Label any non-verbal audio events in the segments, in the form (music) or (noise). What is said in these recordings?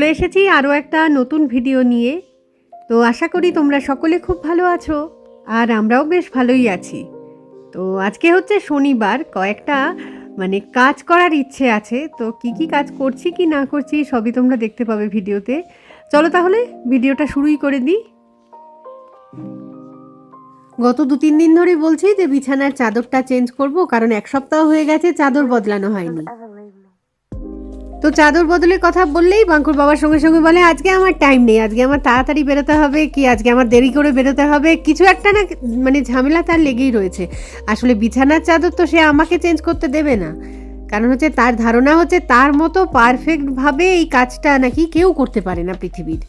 চলে এসেছি আরও একটা নতুন ভিডিও নিয়ে। তো আশা করি তোমরা সকলে খুব ভালো আছো আর আমরাও বেশ ভালোই আছি। তো আজকে হচ্ছে শনিবার, কয়েকটা মানে কাজ করার ইচ্ছে আছে। তো কি কি কাজ করছি কি না করছি সবই তোমরা দেখতে পাবে ভিডিওতে। চলো তাহলে ভিডিওটা শুরুই করে দিই। গত দু তিন দিন ধরে বলছি যে বিছানার চাদরটা চেঞ্জ করব, কারণ এক সপ্তাহ হয়ে গেছে চাদর বদলানো হয়নি। তো চাদর বদলের কথা বললেই বাঙ্কুর বাবার সঙ্গে সঙ্গে বলে, আজকে আমার টাইম নেই, আজকে আমার তাড়াতাড়ি বেরোতে হবে, কি আজকে আমার দেরি করে বেরোতে হবে? কিছু একটা না মানে ঝামেলা তার লেগেই রয়েছে। আসলে বিছানার চাদর তো সে আমাকে চেঞ্জ করতে দেবে না। কারণ হচ্ছে তার ধারণা হচ্ছে তার মতো পারফেক্টভাবে এই কাজটা নাকি কেউ করতে পারে না পৃথিবীর।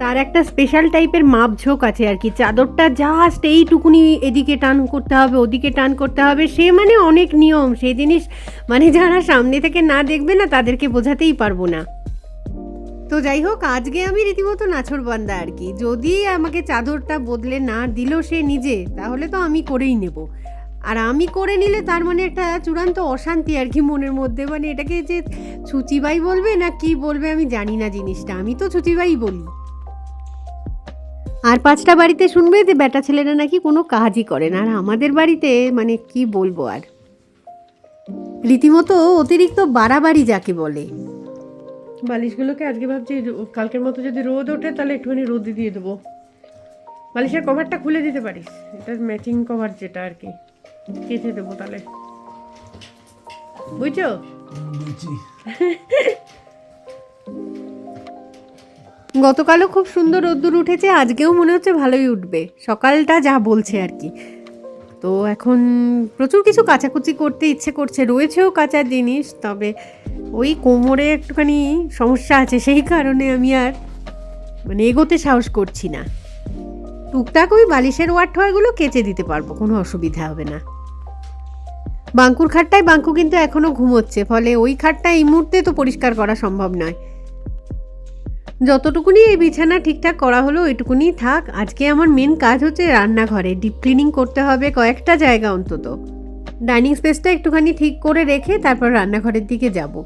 তার একটা স্পেশাল টাইপের মাপঝোঁক আছে আর কি। চাদরটা জাস্ট এইটুকুনি এদিকে টান করতে হবে, ওদিকে টান করতে হবে। সে মানে অনেক নিয়ম সেই জিনিস মানে যারা সামনে থেকে না দেখবে না, তাদেরকে বোঝাতেই পারব না। তো যাই হোক, আজকে আমি রীতিমতো নাছর বান্দা আর কি। যদি আমাকে চাদরটা বদলে না দিল সে নিজে, তাহলে তো আমি করেই নেব। আর আমি করে নিলে তার মানে একটা চূড়ান্ত অশান্তি আর কি মনের মধ্যে। মানে এটাকে যে ছুচিবাই বলবে না কি বলবে আমি জানি না জিনিসটা। আমি তো ছুচিবাই বলি। আর পাঁচটা বাড়িতে শুনবে যে বেটা ছেলেরা নাকি কোনো কাজই করে না। আর আমাদের বাড়িতে মানে কি বলব আর? রীতিমতো অতিরিক্ত বাড়াবাড়ি যাকে বলে। বালিশগুলোকে আজকে ভাবছি রো- কালকের মতো যদি রোদ ওঠে তাহলে একটুখানি রোদে দিয়ে দেবো। বালিশের কভারটা খুলে দিতে পারিস। এটা ম্যাচিং কভার যেটা আর কি। কেচে দেবো তাহলে। বুঝছ। (laughs) গতকালও খুব সুন্দর রোদ্দুর উঠেছে, আজকেও মনে হচ্ছে ভালোই উঠবে। সকালটা যা বলছে আর কি। তো এখন প্রচুর কিছু কাচাকুচি করতে ইচ্ছে করছে, রয়েছেও কাঁচা জিনিস, তবে ওই কোমরে একটুখানি সমস্যা আছে, সেই কারণে আমি আর মানে এগোতে সাহস করছি না। টুকটাক ওই বালিশের ওয়াটওয়ারগুলো কেচে দিতে পারব, কোনো অসুবিধা হবে না। বাঙ্কুর খাটটায় বাঙ্কু কিন্তু এখনও ঘুমোচ্ছে, ফলে ওই খাটটা এই মুহূর্তে তো পরিষ্কার করা সম্ভব নয়। যতটুকুনি এই বিছানা ঠিকঠাক করা হলো ওইটুকুনি থাক। আজকে আমার মেন কাজ হচ্ছে রান্নাঘরে। ডিপ ক্লিনিং করতে হবে কয়েকটা জায়গা অন্তত। ডাইনিং স্পেসটা একটুখানি ঠিক করে রেখে তারপর রান্নাঘরের দিকে যাব।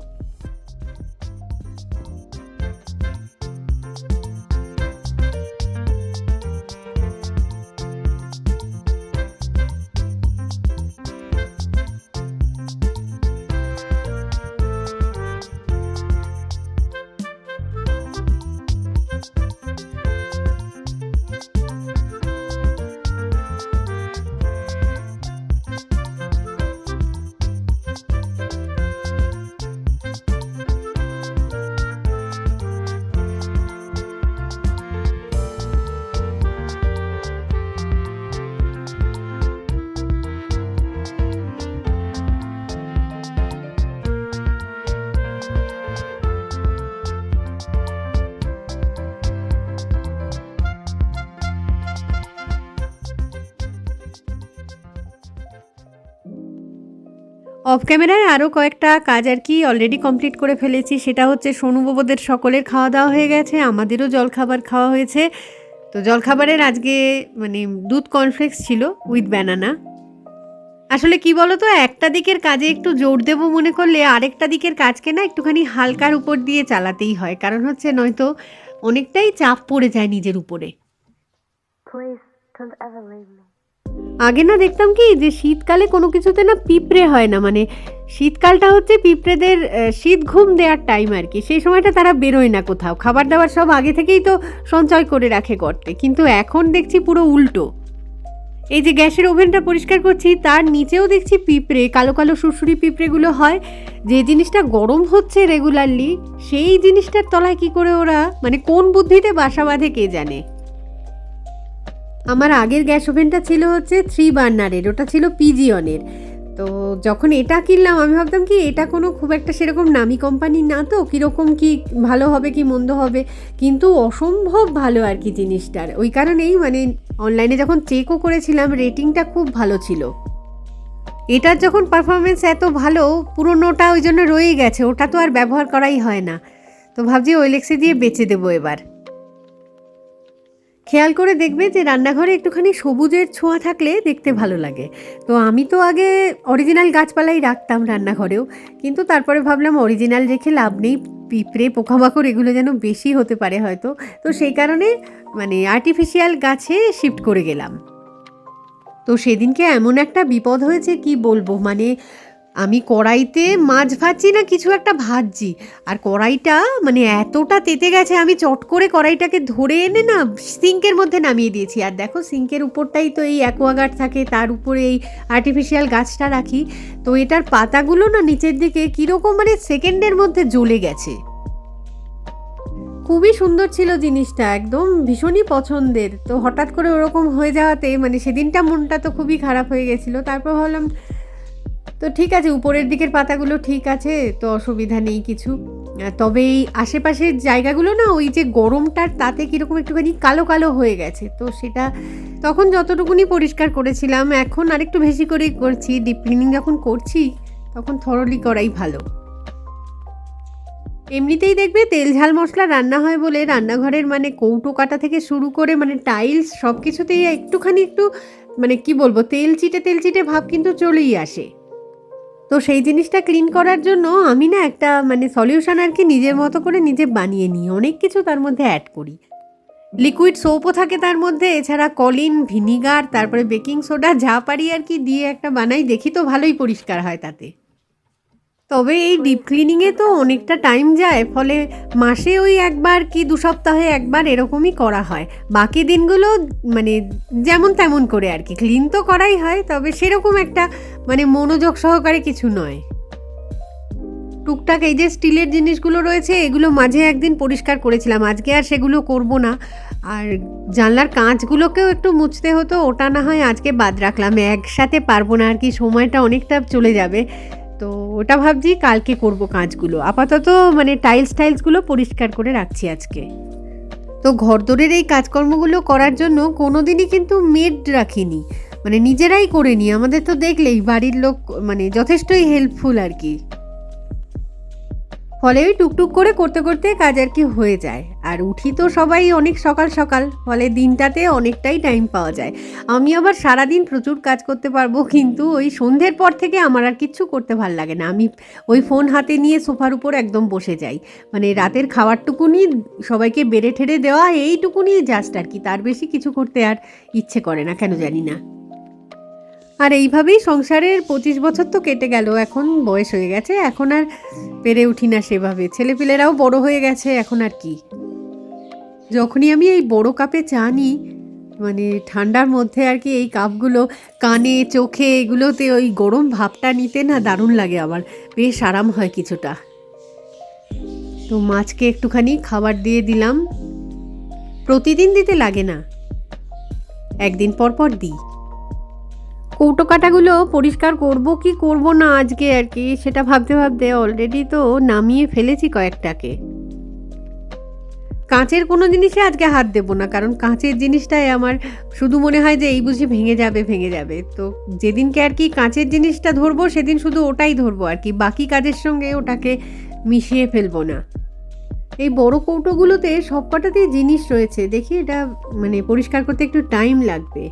অফ ক্যামেরায় আরও কয়েকটা কাজ আর কি অলরেডি কমপ্লিট করে ফেলেছি। সেটা হচ্ছে সোনুবাবুদের সকলের খাওয়া দাওয়া হয়ে গেছে, আমাদেরও জলখাবার খাওয়া হয়েছে। তো জলখাবারের আজকে মানে দুধ কনফ্লেক্স ছিল উইথ ব্যানানা আসলে কি বলো তো একটা দিকের কাজে একটু জোর দেবো মনে করলে আরেকটা দিকের কাজকে না একটুখানি হালকার উপর দিয়ে চালাতেই হয়। কারণ হচ্ছে নয়তো অনেকটাই চাপ পড়ে যায় নিজের উপরে। Please, don't ever leave me. আগে না দেখতাম কি যে শীতকালে কোনো কিছুতে না পিঁপড়ে হয় না মানে শীতকালটা হচ্ছে পিঁপড়েদের শীত ঘুম দেওয়ার টাইম আর কি। সেই সময়টা তারা বেরোয় না কোথাও। খাবার দাবার সব আগে থেকেই তো সঞ্চয় করে রাখে করতে কিন্তু এখন দেখছি পুরো উল্টো। এই যে গ্যাসের ওভেনটা পরিষ্কার করছি, তার নিচেও দেখছি পিঁপড়ে, কালো কালো সুরসুরি পিঁপড়েগুলো হয়। যে জিনিসটা গরম হচ্ছে রেগুলারলি সেই জিনিসটার তলায় কি করে ওরা মানে কোন বুদ্ধিতে বাসা বাঁধে কে জানে। আমার আগের গ্যাস ওভেনটা ছিল হচ্ছে থ্রি বার্নারের ওটা ছিল পিজিয়নের তো যখন এটা কিনলাম, আমি ভাবতাম কি এটা কোনো খুব একটা সেরকম নামি কোম্পানি না তো, কীরকম কি ভালো হবে, কি মন্দ হবে? কিন্তু অসম্ভব ভালো আর কি জিনিসটার। ওই কারণেই মানে অনলাইনে যখন চেকও করেছিলাম রেটিংটা খুব ভালো ছিল। এটার যখন পারফরমেন্স এত ভালো, পুরোনোটা ওই জন্য রয়েই গেছে, ওটা তো আর ব্যবহার করাই হয় না। তো ভাবছি ওয়েলেক্সে দিয়ে বেচে দেবো এবার। খেয়াল করে দেখবে যে রান্নাঘরে একটুখানি সবুজের ছোঁয়া থাকলে দেখতে ভালো লাগে। তো আমি তো আগে অরিজিনাল গাছপালাই রাখতাম রান্নাঘরেও, কিন্তু তারপরে ভাবলাম অরিজিনাল রেখে লাভ নেই, পিঁপড়ে, পোকামাকড় এগুলো যেন বেশি হতে পারে হয়তো। তো সেই কারণে মানে আর্টিফিশিয়াল গাছে শিফট করে গেলাম। তো সেদিনকে এমন একটা বিপদ হয়েছে কি বলব? মানে আমি কড়াইতে মাছ ভাজছি না কিছু একটা ভাজছি। আর কড়াইটা মানে এতটা তেতে গেছে আমি চট করে কড়াইটাকে ধরে এনে না সিঙ্কের মধ্যে নামিয়ে দিয়েছি। আর দেখো সিঙ্কের উপরটাই তো এই অ্যাকোয়াগার্ড থাকে তার উপরে এই আর্টিফিশিয়াল গাছটা রাখি। তো এটার পাতাগুলো না নিচের দিকে কীরকম মানে সেকেন্ডের মধ্যে জ্বলে গেছে। খুবই সুন্দর ছিল জিনিসটা একদম ভীষণই পছন্দের। তো হঠাৎ করে ওরকম হয়ে যাওয়াতে মানে সেদিনটা মনটা তো খুবই খারাপ হয়ে গেছিল। তারপর ভাবলাম তো ঠিক আছে, উপরের দিকের পাতাগুলো ঠিক আছে, তো অসুবিধা নেই কিছু। তবে এই আশেপাশের জায়গাগুলো না, ওই যে গরমটার তাতে কীরকম একটুখানি কালো কালো হয়ে গেছে। তো সেটা তখন যতটুকুনি পরিষ্কার করেছিলাম, এখন আরেকটু বেশি করেই করছি ডিপ ক্লিনিং যখন করছি, তখন থরলি করাই ভালো। এমনিতেই দেখবে তেল ঝাল মশলা রান্না হয় বলে রান্নাঘরের মানে কৌটো কাটা থেকে শুরু করে মানে টাইলস সব কিছুতেই একটুখানি একটু মানে কি বলব, তেল চিটে তেল চিটে ভাব কিন্তু চলেই আসে। তো সেই জিনিসটা ক্লিন করার জন্য আমি না একটা মানে সলিউশন আর কি নিজের মতো করে নিজে বানিয়ে নিই। অনেক কিছু তার মধ্যে অ্যাড করি। লিকুইড সোপও থাকে তার মধ্যে, এছাড়া কলিন, ভিনিগার, তারপরে বেকিং সোডা যা পারি আর কি দিয়ে একটা বানাই। দেখি তো ভালোই পরিষ্কার হয় তাতে। তবে এই ডিপ ক্লিনিংয়ে তো অনেকটা টাইম যায়, ফলে মাসে ওই একবার কি দু সপ্তাহে একবার এরকমই করা হয়। বাকি দিনগুলো মানে যেমন তেমন করে আর কি ক্লিন তো করাই হয়, তবে সেরকম একটা মানে মনোযোগ সহকারে কিছু নয়। টুকটাক এই যে স্টিলের জিনিসগুলো রয়েছে, এগুলো মাঝে একদিন পরিষ্কার করেছিলাম, আজকে আর সেগুলো করব না। আর জানলার কাঁচগুলোকেও একটু মুছতে হতো, ওটা না হয় আজকে বাদ রাখলাম, একসাথে পারব না আর কি, সময়টা অনেকটা চলে যাবে। তো ওটা ভাবছি কালকে করব কাজগুলো। আপাতত মানে টাইলস টাইলসগুলো পরিষ্কার করে রাখছি আজকে। তো ঘরদোরের এই কাজকর্মগুলো করার জন্য কোনো দিনই কিন্তু মেড রাখিনি। মানে নিজেরাই করে নিই আমাদের তো দেখলেই বাড়ির লোক মানে যথেষ্টই হেল্পফুল আর কি। ফলে ওই টুকটুক করে করতে করতে কাজ আর কি হয়ে যায়। আর উঠি তো সবাই অনেক সকাল সকাল, ফলে দিনটাতে অনেকটাই টাইম পাওয়া যায়। আমি আবার সারাদিন প্রচুর কাজ করতে পারব, কিন্তু ওই সন্ধ্যের পর থেকে আমার আর কিচ্ছু করতে ভালো লাগে না। আমি ওই ফোন হাতে নিয়ে সোফার উপর একদম বসে যাই। মানে রাতের খাবারটুকুনি সবাইকে বেড়ে ঠেড়ে দেওয়া এইটুকুনি জাস্ট আর কি। তার বেশি কিছু করতে আর ইচ্ছে করে না, কেন জানি না। আর এইভাবেই সংসারের পঁচিশ বছর তো কেটে গেল, এখন বয়স হয়ে গেছে, এখন আর পেরে উঠি না সেভাবে। ছেলেপিলেরাও বড় হয়ে গেছে, এখন আর কি? যখনই আমি এই বড় কাপে চা নিই মানে ঠান্ডার মধ্যে আর কি এই কাপগুলো কানে, চোখে, এগুলোতে ওই গরম ভাবটা নিতে না দারুণ লাগে আমার, বেশ আরাম হয় কিছুটা। তো মাছকে একটুখানি খাবার দিয়ে দিলাম। প্রতিদিন দিতে লাগে না। একদিন পর পর দিই। কৌটো কাটাগুলো পরিষ্কার করব কি করব না আজকে আর কি, সেটা ভাবতে ভাবতে অলরেডি তো নামিয়ে ফেলেছি কয়েকটাকে। কাঁচের কোনো জিনিসে আজকে হাত দেবো না, কারণ কাঁচের জিনিসটাই আমার শুধু মনে হয় যে এই বুঝি ভেঙে যাবে ভেঙে যাবে। তো যেদিনকে আর কি কাঁচের জিনিসটা ধরবো, সেদিন শুধু ওটাই ধরবো আর কি, বাকি কাজের সঙ্গে ওটাকে মিশিয়ে ফেলব না। এই বড় কৌটোগুলোতে সব কটাতেই জিনিস রয়েছে, দেখি এটা মানে পরিষ্কার করতে একটু টাইম লাগবে।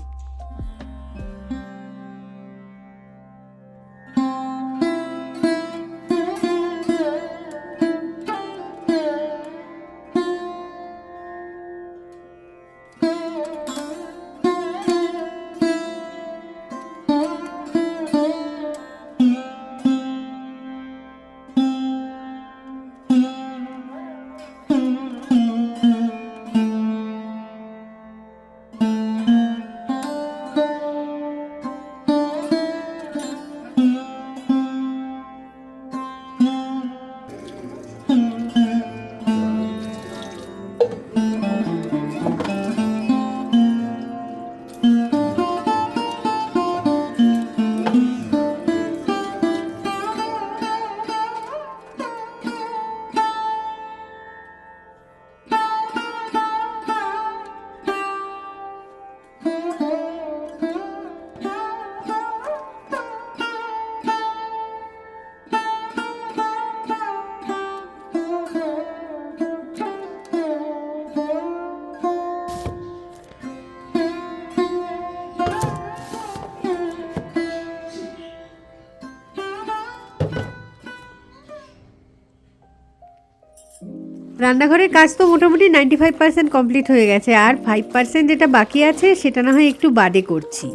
রান্নাঘরের কাজ তো মোটামুটি নাইনটি ফাইভ পার্সেন্ট কমপ্লিট হয়ে গেছে, আর ফাইভ পার্সেন্ট যেটা বাকি আছে সেটা না হয় একটু বাদে করছি।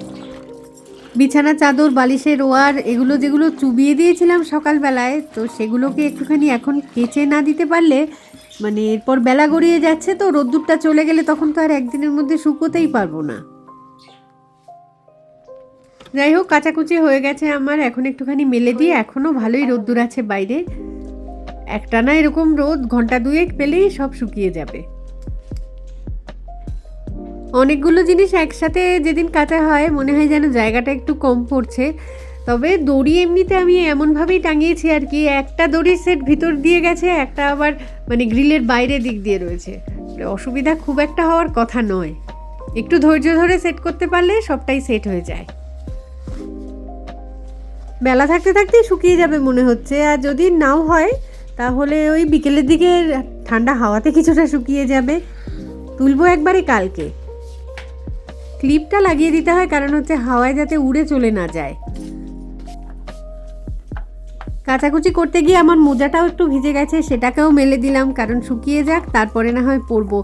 বিছানা, চাদর, বালিশের ওয়ার, এগুলো যেগুলো চুবিয়ে দিয়েছিলাম সকালবেলায়, তো সেগুলোকে একটুখানি এখন কেচে না দিতে পারলে মানে এরপর বেলা গড়িয়ে যাচ্ছে তো, রোদ্দুরটা চলে গেলে তখন তো আর একদিনের মধ্যে শুকোতেই পারব না। যাই হোক, কাচাকুচি হয়ে গেছে আমার, এখন একটুখানি মেলে দিয়ে এখনও ভালোই রোদ্দুর আছে বাইরে। একটানা এরকম রোদ ঘণ্টা দুয়েক পেলেই সব শুকিয়ে যাবে। অনেকগুলো জিনিস একসাথে যেদিন কাটা হয়, মনে হয় যেন জায়গাটা একটু কম পড়ছে। তবে দড়ি এমনিতে আমি এমনভাবেই টাঙিয়েছি আর কি, একটা দড়ির সেট ভিতর দিয়ে গেছে, একটা আবার মানে গ্রিলের বাইরে দিক দিয়ে রয়েছে। মানে অসুবিধা খুব একটা হওয়ার কথা নয়। একটু ধৈর্য ধরে সেট করতে পারলে সবটাই সেট হয়ে যায়। বেলা থাকতে থাকতেই শুকিয়ে যাবে মনে হচ্ছে, আর যদি নাও হয় তাহলে ওই বিকেলের দিকে ঠান্ডা হাওয়াতে কিছুটা শুকিয়ে যাবে। তুলবো একবারে কালকে। ক্লিপটা লাগিয়ে দিতে হয়, কারণ হচ্ছে হাওয়ায় যাতে উড়ে চলে না যায়। কাচাকুচি করতে গিয়ে আমার মোজাটাও একটু ভিজে গেছে, সেটাকেও মেলে দিলাম, কারণ শুকিয়ে যাক, তারপরে না হয় পরবো।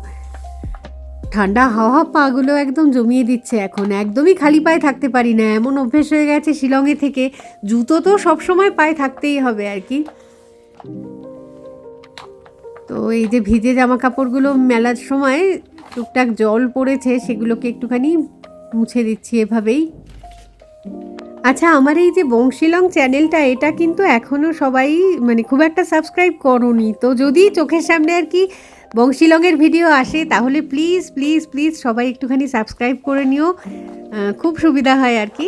ঠান্ডা হাওয়া পাগুলো একদম জমিয়ে দিচ্ছে এখন, একদমই খালি পায়ে থাকতে পারি না, এমন অভ্যেস হয়ে গেছে শিলংয়ে থেকে। জুতো তো সবসময় পায়ে থাকতেই হবে আর কি। তো এই যে ভিজে জামা কাপড়গুলো মেলার সময় টুকটাক জল পড়েছে, সেগুলোকে একটুখানি মুছে দিচ্ছি এভাবেই। আচ্ছা আমার এই যে বংশীলং চ্যানেলটা, এটা কিন্তু এখনও সবাই মানে খুব একটা সাবস্ক্রাইব করনি। তো যদি চোখের সামনে আর কি বংশীলংয়ের ভিডিও আসে, তাহলে প্লিজ প্লিজ প্লিজ সবাই একটুখানি সাবস্ক্রাইব করে নিও। খুব সুবিধা হয় আর কি।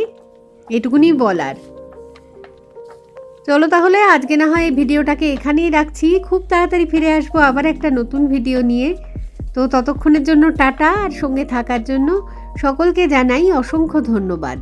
এটুকুনি বলার। চলো তাহলে আজকে না হয় এই ভিডিওটাকে এখানেই রাখছি। খুব তাড়াতাড়ি ফিরে আসব আবার একটা নতুন ভিডিও নিয়ে। তো ততক্ষণের জন্য টাটা, আর সঙ্গে থাকার জন্য সকলকে জানাই অসংখ্য ধন্যবাদ।